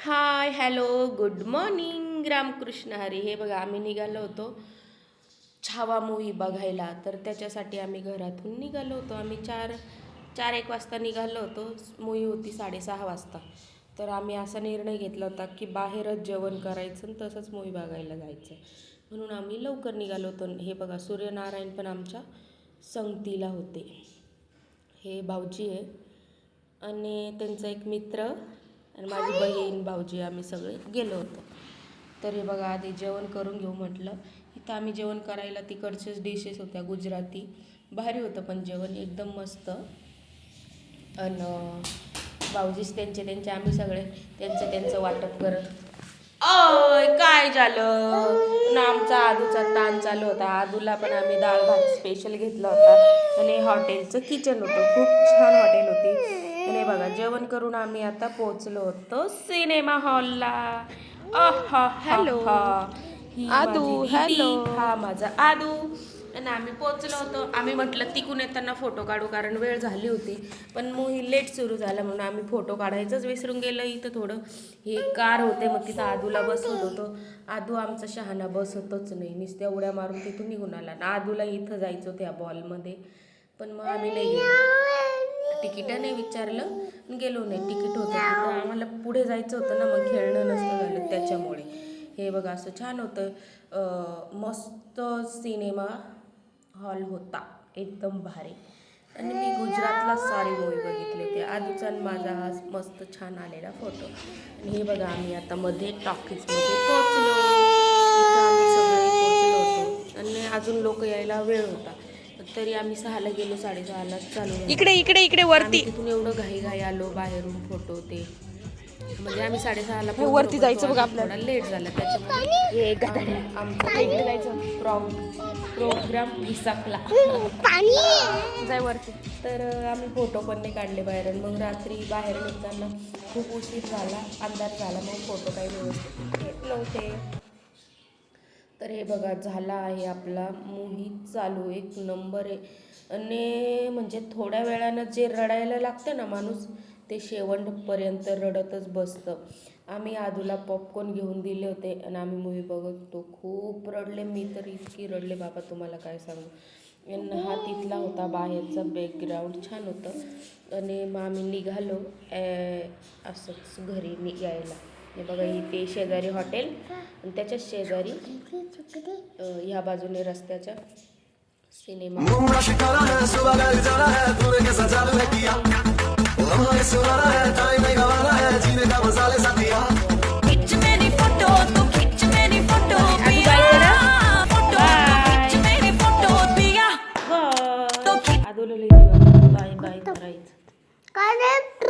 Hi hello good morning Ramkrishna Hari. हे बघा आम्ही निघालो होतो छावा मूवी बघायला. तर त्याच्यासाठी आम्ही घरातून निघालो होतो. आम्ही चार चार एक वाजता निघालो होतो. मूवी होती साडेसहा वाजता. तर आम्ही असा निर्णय घेतला होता की बाहेरच जेवण करायचं आणि तसंच मूवी बघायला जायचं. म्हणून आम्ही लवकर निघालो होतो. हे बघा सूर्यनारायण पण आमच्या संगतीला होते. हे भाऊजी आहे. आणि त्यांचा एक मित्र आणि माझी बहीण भाऊजी आम्ही सगळे गेलो होतो. तर हे बघा आधी जेवण करून घेऊ म्हटलं. इथं आम्ही जेवण करायला तिकडचेच डिशेस होत्या गुजराती. भारी होतं पण जेवण एकदम मस्त. आणि भाऊजीच त्यांचे त्यांचे आम्ही सगळे त्यांचं त्यांचं वाटप करत. अय काय झालं? ना आमचा आदूचा ताण चालू होता. आदूला पण आम्ही डाळ भात स्पेशल घेतला होता. आणि हॉटेलचं किचन होतं. खूप छान हॉटेल होती. आणि बघा जेवण करून आम्ही आता पोहोचलो होतो सिनेमा हॉलला. हॅलो. आदू, hello. हा माझा आदू. आणि आम्ही पोहोचलो होतो. आम्ही म्हटलं तिकून येताना फोटो काढू कारण वेळ झाली होती. पण मग ही लेट सुरू झाला म्हणून आम्ही फोटो काढायचंच विसरून गेलो. इथं थोडं हे कार होते मग तिथं आदूला बसवत होतो. आदू आमचा शहाणा बसतच नाही. नुसत्या उड्या मारून तिथून निघून आला. आणि आदूला इथं जायचं होतं या बॉलमध्ये. पण मग आम्ही नाही गेलो. तिकिटाने विचारलं गेलो नाही. तिकीट होतं तिथं. आम्हाला पुढे जायचं होतं ना मग खेळणं नसतं झालं त्याच्यामुळे. हे बघा असं छान होतं. मस्त सिनेमा हॉल होता. एकदम भारी. आणि मी गुजरातला सारी मूवी बघितली होती. आधीचा माझा हा मस्त छान आलेला फोटो आणि हे बघा आम्ही आता मध्ये टॉकीजमध्ये पोहोचलो. आम्ही सगळे होतो. आणि अजून लोक यायला वेळ होता. तरी आम्ही सहाला गेलो साडेसहाला चालू. इकडे इकडे इकडे वरती. तिथून एवढं घाई घाई आलो बाहेरून फोटो ते. म्हणजे आम्ही साडेसहाला वरती जायचं बघा आपल्याला. लेट झाला त्याच्यामुळे आमचा इकडे जायचं. प्रोग्राम विसाकला. जाय वरती. तर आम्ही फोटो पण नाही काढले बाहेर आणि मग रात्री बाहेर निघताना खूप उशीर झाला अंधार झाला मग फोटो काही व्यवस्थित नव्हते. तर हे बघा झाला आहे आपला मोहित चालू एक नंबर आहे. आणि म्हणजे थोड्या वेळानं जे रडायला लागतं ना माणूस ते शेवटपर्यंत रडतच बसतं. आम्ही आदूला पॉपकॉर्न घेऊन दिले होते आणि आम्ही मूवी बघत. होतो खूप रडले मी तर इतकी रडले. बाबा तुम्हाला काय सांगू? आणि हा तिथला होता बाहेरचा बॅकग्राऊंड छान होतं. आणि मग आम्ही निघालो असंच घरी निघायला हे बघा इथे शेजारी हॉटेल. आणि त्याच्या शेजारी ह्या बाजूने रस्त्याच्या सिनेमा. Bye bye. खिच मेरी फोटो पिया. बाय. आदोला बाय बाय करायचं.